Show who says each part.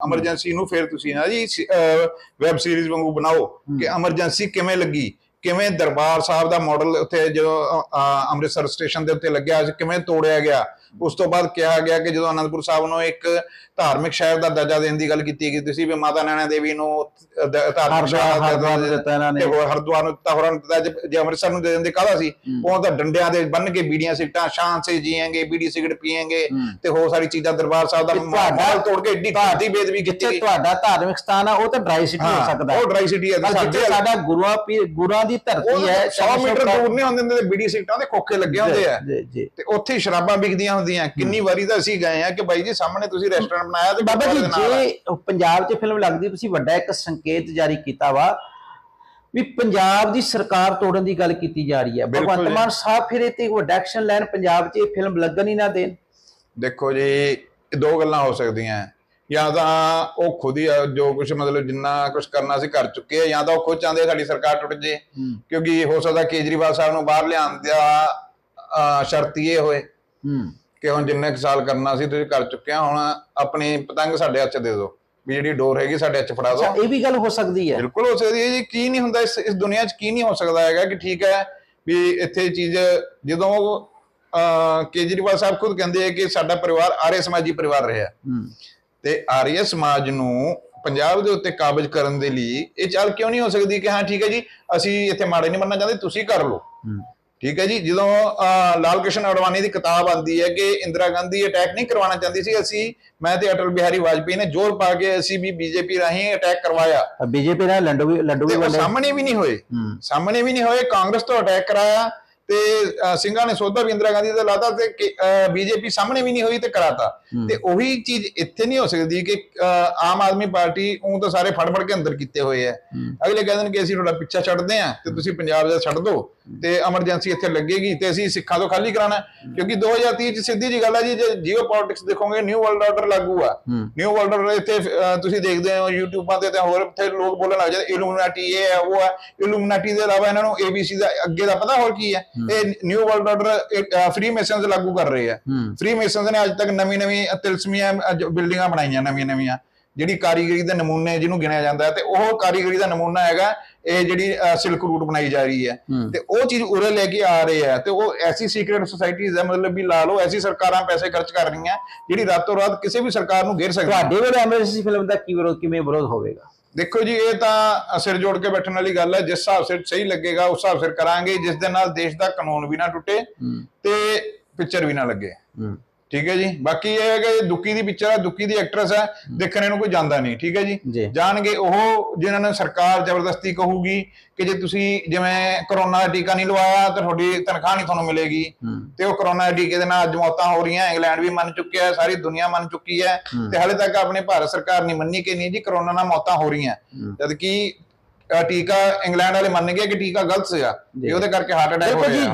Speaker 1: Emergency ਨੂੰ ਫਿਰ ਤੁਸੀਂ ਨਾ ਜੀ ਵੈਬ ਸੀਰੀਜ਼ ਵਾਂਗੂ ਬਣਾਓ ਕਿ ਐਮਰਜੈਂਸੀ ਕਿਵੇਂ ਲੱਗੀ? ਕਿਵੇਂ ਦਰਬਾਰ ਸਾਹਿਬ ਦਾ ਮਾਡਲ ਉੱਥੇ ਜਦੋਂ ਅੰਮ੍ਰਿਤਸਰ ਸਟੇਸ਼ਨ ਦੇ ਉੱਤੇ ਲੱਗਿਆ ਕਿਵੇਂ ਤੋੜਿਆ ਗਿਆ? ਉਸ ਤੋਂ ਬਾਅਦ ਕਿਹਾ ਗਿਆ ਕਿ ਜਦੋਂ ਅਨੰਦਪੁਰ ਸਾਹਿਬ ਨੂੰ ਇੱਕ ਧਾਰਮਿਕ ਸ਼ਹਿਰ ਦਾ ਦਰਜਾ ਦੇਣ ਦੀ ਗੱਲ ਕੀਤੀ ਗਈ ਸੀ ਵੀ ਮਾਤਾ ਨੈਣਾ ਦੇਵੀ ਨੂੰ ਧਾਰਮਿਕ ਸ਼ਹਿਰ ਦਾ
Speaker 2: ਨੂੰ ਦਿੱਤਾ ਇਹਨਾਂ ਨੇ।
Speaker 1: ਤੇ ਹੋਰ ਹਰਿਦੁਆਰ ਨੂੰ ਦਿੱਤਾ ਹੋਰਾਂ ਨੂੰ ਦਿੱਤਾ ਜੇ- ਅੰਮ੍ਰਿਤਸਰ ਨੂੰ ਦੇ ਦਿੰਦੇ ਕਾਹਦਾ ਸੀ? ਉਹ ਤਾਂ ਡੰਡਿਆਂ ਦੇ ਬੰਨ ਕੇ ਬੀੜੀਆਂ ਸਿਗਟਾਂ ਸ਼ਾਨ ਸੇ ਜੀਏਂਗੇ ਬੀੜੀ ਸਿਗਰਟ ਪੀਏਂਗੇ ਤੇ ਹੋਰ ਸਾਰੀ ਚੀਜ਼ਾਂ ਦਰਬਾਰ ਸਾਹਿਬ ਦਾ ਮਾਹੌਲ ਤੋੜ ਕੇ ਏਡੀ ਘਾਤੀ ਬੇਦਬੀ ਕੀਤੀ।
Speaker 2: ਤੁਹਾਡਾ ਧਾਰਮਿਕ ਸਥਾਨ ਆ ਉਹ ਤਾਂ ਡਰਾਈ ਸਿਟੀ ਹੋ ਸਕਦਾ
Speaker 1: ਉਹ ਡਰਾਈ ਸਿਟੀ ਹੈ ਸਾਡੇ
Speaker 2: ਗੁਰੂਆਂ ਪੀ ਗੁਰਾਂ ਦੀ ਧਰਤੀ ਹੈ
Speaker 1: 100 ਮੀਟਰ ਦੂਰ ਨਹੀਂ ਹੁੰਦੇ ਤੇ ਬੀੜੀ ਸਿਗਟਾਂ ਦੇ ਖੋਖੇ ਲੱਗੇ ਹੁੰਦੇ ਆ। ਤੇ ਉੱਥੇ ਸ਼ਰਾਬਾਂ ਵਿਕਦੀਆਂ ਹੁੰਦੀਆਂ। ਕਿੰਨੀ ਵਾਰੀ ਤਾਂ ਅਸੀਂ ਗਏ ਆ ਕਿ ਬਾਈ ਜੀ ਸਾਹਮਣੇ ਤੁਸੀਂ ਰੈਸਟੋਰੈਂਟ ਬਣਾਇਆ ਤੇ
Speaker 2: ਬਾਬਾ ਜੀ। ਜੇ ਪੰਜਾਬ 'ਚ ਫਿਲਮ ਲੱਗਦੀ ਤੁਸੀਂ ਵੱਡਾ ਇੱਕ ਸੰਕੇਤ ਜਾਰੀ ਕੀਤਾ ਵਾ ਵੀ ਪੰਜਾਬ ਦੀ ਸਰਕਾਰ ਤੋੜਨ ਦੀ ਗੱਲ ਕੀਤੀ ਜਾ ਰਹੀ ਹੈ। ਭਗਵੰਤ। ਮਾਨ ਸਾਹਿਬ ਫਿਰ ਇਹ ਤੇ ਵੱਡਾ ਐਕਸ਼ਨ ਲੈਣ ਪੰਜਾਬ 'ਚ ਇਹ ਫਿਲਮ ਲੱਗਣ ਹੀ ਨਾ ਦੇਣ।
Speaker 1: ਦੇਖੋ ਜੀ ਇਹ ਦੋ ਗੱਲਾਂ ਹੋ ਸਕਦੀਆਂ। ਜਾਂ ਤਾਂ ਉਹ ਖੁਦ ਹੀ ਜੋ ਕੁਝ ਮਤਲਬ ਜਿੰਨਾ ਕੁਝ ਕਰਨਾ ਸੀ ਕਰ ਚੁੱਕੇ ਆ ਜਾਂ ਤਾਂ ਉਹ ਖੁਦ ਚਾਹੁੰਦੇ ਸਾਡੀ ਸਰਕਾਰ ਟੁੱਟ ਜੇ। ਕਿਉਂਕਿ ਹੋ ਸਕਦਾ ਕੇਜਰੀਵਾਲ ਸਾਹਿਬ ਨੂੰ ਬਾਹਰ ਲਿਆਉਣ ਦਾ ਸ਼ਰਤ ਇਹ ਹੋਏ ਕਿ ਹੁਣ ਜਿੰਨੇ ਕੁ ਸਾਲ ਕਰਨਾ ਸੀ ਤੁਸੀਂ ਕਰ ਚੁੱਕੇ ਆ ਹੁਣ ਆਪਣੀ ਪਤੰਗ ਸਾਡੇ ਹੱਥ ਦੇ ਦਿਓ। ਵੀ ਜਿਹੜੀ ਡੋਰ ਹੈਗੀ ਸਾਡੇ ਹੱਥ ਫੜਾ ਦਿਓ।
Speaker 2: ਇਹ ਵੀ ਗੱਲ ਹੋ ਸਕਦੀ ਹੈ।
Speaker 1: ਬਿਲਕੁਲ ਹੋ ਸਕਦੀ ਹੈ ਜੀ। ਕੀ ਨਹੀਂ ਹੁੰਦਾ ਇਸ ਇਸ ਦੁਨੀਆ 'ਚ ਕੀ ਨਹੀਂ ਹੋ ਸਕਦਾ ਹੈਗਾ ਕਿ ਠੀਕ ਹੈ ਵੀ ਇੱਥੇ ਚੀਜ਼ ਜਦੋਂ ਕੇਜਰੀਵਾਲ ਸਾਹਿਬ ਖੁਦ ਕਹਿੰਦੇ ਆ ਕਿ ਸਾਡਾ ਪਰਿਵਾਰ ਆਰਯ ਸਮਾਜੀ ਪਰਿਵਾਰ ਰਿਹਾ।
Speaker 2: ਹੂੰ।
Speaker 1: ਤੇ ਆਰੀਆ ਸਮਾਜ ਨੂੰ ਪੰਜਾਬ ਦੇ ਉੱਤੇ ਕਾਬਜ ਕਰਨ ਦੇ ਲਈ ਇਹ ਚਾਲ ਕਿਉਂ ਨਹੀਂ ਹੋ ਸਕਦੀ ਕਿ ਹਾਂ ਠੀਕ ਹੈ ਜੀ ਅਸੀਂ ਇੱਥੇ ਮਾੜੇ ਨਹੀਂ ਬਣਨਾ ਚਾਹੁੰਦੇ ਤੁਸੀਂ ਕਰ ਲਓ। ਠੀਕ ਹੈ ਜੀ ਜਦੋਂ ਲਾਲ ਕ੍ਰਿਸ਼ਨ ਅਡਵਾਨੀ ਦੀ ਕਿਤਾਬ ਆਂਦੀ ਹੈ ਕਿ ਇੰਦਰਾ ਗਾਂਧੀ ਅਟੈਕ ਨਹੀਂ ਕਰਵਾਉਣਾ ਚਾਹੁੰਦੀ ਸੀ ਅਸੀਂ ਮੈਂ ਤੇ ਅਟਲ ਬਿਹਾਰੀ ਵਾਜਪੇਈ ਨੇ ਜ਼ੋਰ ਪਾ ਕੇ ਅਸੀਂ ਵੀ ਬੀਜੇਪੀ ਰਾਹੀਂ ਅਟੈਕ ਕਰਵਾਇਆ।
Speaker 2: ਬੀਜੇਪੀ ਨਾਲ ਲੱਡੂ ਵੀ ਲੱਡੂ ਵੀ
Speaker 1: ਸਾਹਮਣੇ ਵੀ ਨਹੀਂ ਹੋਏ। ਸਾਹਮਣੇ ਵੀ ਨਹੀਂ ਹੋਏ ਕਾਂਗਰਸ ਤੋਂ ਅਟੈਕ ਕਰਾਇਆ। ਤੇ ਸਿੰਘਾਂ ਨੇ ਸੋਧਾ ਵੀ ਇੰਦਰਾ ਗਾਂਧੀ ਦਾ ਲਾਤਾ ਤੇ ਬੀਜੇਪੀ ਸਾਹਮਣੇ ਵੀ ਨਹੀਂ ਹੋਈ ਤੇ ਕਰਾਤਾ। ਤੇ ਉਹੀ ਚੀਜ਼ ਇੱਥੇ ਨਹੀਂ ਹੋ ਸਕਦੀ ਕਿ ਆਮ ਆਦਮੀ ਪਾਰਟੀ ਉਹ ਤਾਂ ਸਾਰੇ ਫੜ ਫੜ ਕੇ ਅੰਦਰ ਕੀਤੇ ਹੋਏ ਆ ਅਗਲੇ ਕਹਿੰਦੇ ਨੇ ਕਿ ਅਸੀਂ ਤੁਹਾਡਾ ਪਿੱਛਾ ਛੱਡਦੇ ਆ ਤੇ ਤੁਸੀਂ ਪੰਜਾਬ ਦਾ ਛੱਡ ਦਿਓ ਤੇ ਐਮਰਜੈਂਸੀ ਇੱਥੇ ਲੱਗੇਗੀ ਤੇ ਅਸੀਂ ਸਿੱਖਾਂ ਤੋਂ ਖਾਲੀ ਕਰਾਣਾ ਕਿਉਂਕਿ 2030 ਚ ਸਿੱਧੀ ਜੀ ਗੱਲ ਹੈ ਜੀ ਜੇ ਜੀਓ ਪੋਲਿਟਿਕਸ ਦੇਖੋਗੇ ਨਿਊ ਵਰਲਡ ਆਰਡਰ ਲਾਗੂ ਆ। ਨਿਊ ਵਰਲਡ ਆਰਡਰ ਇੱਥੇ ਤੁਸੀਂ ਦੇਖਦੇ ਹੋ ਯੂਟਿਊਬਾਂ ਤੇ ਤੇ ਹੋਰ ਇੱਥੇ ਲੋਕ ਬੋਲਣ ਲੱਗ ਜਾਂਦੇ ਇਲੂਮੀਨਾਟੀ ਇਹ ਹੈ ਉਹ ਹੈ ਇਲੂਮੀਨਾਟੀ ਦੇ ਇਲਾਵਾ ਇਹਨਾਂ ਨੂੰ ਏਬੀਸੀ ਦਾ ਅੱਗੇ ਦਾ ਪਤਾ ਹੋਰ ਕੀ ਹੈ ਇਹ new world order freemasons ਲਾਗੂ ਕਰ ਰਹੇ ਆ। ਫ੍ਰੀ ਮੇਸਨਸ ਨੇ ਅੱਜ ਤੱਕ ਨਵੀਂ ਨਵੀਂ ਤਿਲਸਮੀਆਂ ਬਿਲਡਿੰਗਾਂ ਬਣਾਈਆਂ ਨਵੀਆਂ ਨਵੀਆਂ। ਜਿਹੜੀ ਕਾਰੀਗਰੀ ਦੇ ਨਮੂਨੇ ਜਿਹਨੂੰ ਗਿਣਿਆ ਜਾਂਦਾ ਹੈ ਤੇ ਉਹ ਕਾਰੀਗਰੀ ਦਾ ਨਮੂਨਾ ਹੈਗਾ ਇਹ ਜਿਹੜੀ ਸਿਲਕ ਰੂਟ ਬਣਾਈ ਜਾ ਰਹੀ ਹੈ। ਤੇ ਉਹ ਚੀਜ਼ ਉਰੇ ਲੈ ਕੇ ਆ ਰਹੇ ਆ ਤੇ ਉਹ ਐਸੀ ਸੀਕ੍ਰੀਟ ਸੁਸਾਇਟੀਜ਼ ਹੈ ਮਤਲਬ ਵੀ ਲਾ ਲਓ ਐਸੀ ਸਰਕਾਰਾਂ ਪੈਸੇ ਖਰਚ ਕਰ ਰਹੀਆਂ ਜਿਹੜੀ ਰਾਤੋਂ ਰਾਤ ਕਿਸੇ ਵੀ ਸਰਕਾਰ ਨੂੰ ਘੇਰ ਸਕਦੀ
Speaker 2: ਤੁਹਾਡੇ ਵੱਲੋਂ ਐਮਰਜੈਂਸੀ ਫਿਲਮ ਦਾ ਕੀ ਵਿਰੋਧ ਕਿਵੇਂ ਵਿਰੋਧ ਹੋਵੇਗਾ?
Speaker 1: ਦੇਖੋ ਜੀ ਇਹ ਤਾਂ ਸਿਰ ਜੋੜ ਕੇ ਬੈਠਣ ਵਾਲੀ ਗੱਲ ਹੈ। ਜਿਸ ਹਿਸਾਬ ਸਿਰ ਸਹੀ ਲੱਗੇਗਾ ਉਸ ਹਿਸਾਬ ਸਿਰ ਕਰਾਂਗੇ। ਜਿਸ ਦੇ ਨਾਲ ਦੇਸ਼ ਦਾ ਕਾਨੂੰਨ ਵੀ ਨਾ ਟੁੱਟੇ ਤੇ ਪਿਕਚਰ ਵੀ ਨਾ ਲੱਗੇ। ਠੀਕ ਹੈ ਜੀ? ਬਾਕੀ ਇਹ ਹੈ ਕਿ ਇਹ ਦੁੱਕੀ ਦੀ ਪਿਕਚਰ ਹੈ ਦੁੱਕੀ ਦੀ ਐਕਟਰੈਸ ਹੈ ਦੇਖਣ ਨੂੰ ਕੋਈ ਜਾਂਦਾ ਨਹੀਂ ਠੀਕ ਹੈ
Speaker 2: ਜੀ।
Speaker 1: ਜਾਣਗੇ ਉਹ ਜਿਨ੍ਹਾਂ ਨੇ ਸਰਕਾਰ ਜ਼ਬਰਦਸਤੀ ਕਹੂਗੀ ਕਿ ਜੇ ਤੁਸੀਂ ਜਿਵੇਂ ਕਰੋਨਾ ਦਾ ਟੀਕਾ ਨਹੀਂ ਲਵਾਇਆ ਤਾਂ ਤੁਹਾਡੀ ਤਨਖਾਹ ਨਹੀਂ ਤੁਹਾਨੂੰ ਮਿਲੇਗੀ। ਤੇ ਉਹ ਕਰੋਨਾ ਦੇ ਟੀਕੇ ਦੇ ਨਾਲ ਅੱਜ ਮੌਤਾਂ ਹੋ ਰਹੀਆਂ ਇੰਗਲੈਂਡ ਵੀ ਮੰਨ ਚੁੱਕਿਆ ਹੈ ਸਾਰੀ ਦੁਨੀਆ ਮੰਨ ਚੁੱਕੀ ਹੈ। ਤੇ ਹਾਲੇ ਤੱਕ ਆਪਣੀ ਭਾਰਤ ਸਰਕਾਰ ਨਹੀਂ ਮੰਨੀ ਕਿ ਨਹੀਂ ਜੀ ਕਰੋਨਾ ਨਾਲ ਮੌਤਾਂ ਹੋ ਰਹੀਆਂ। ਜਦ ਕਿ ਟੀਕਾ ਇੰਗਲੈਂਡ ਵਾਲੇ ਮੰਨ ਗਏ ਕਿ ਟੀਕਾ ਗਲਤ ਸੀਗਾ। ਵੀ ਉਹਦੇ ਕਰਕੇ ਹਾਰਟ ਅਟੈਕ ਹੋ ਰਿਹਾ।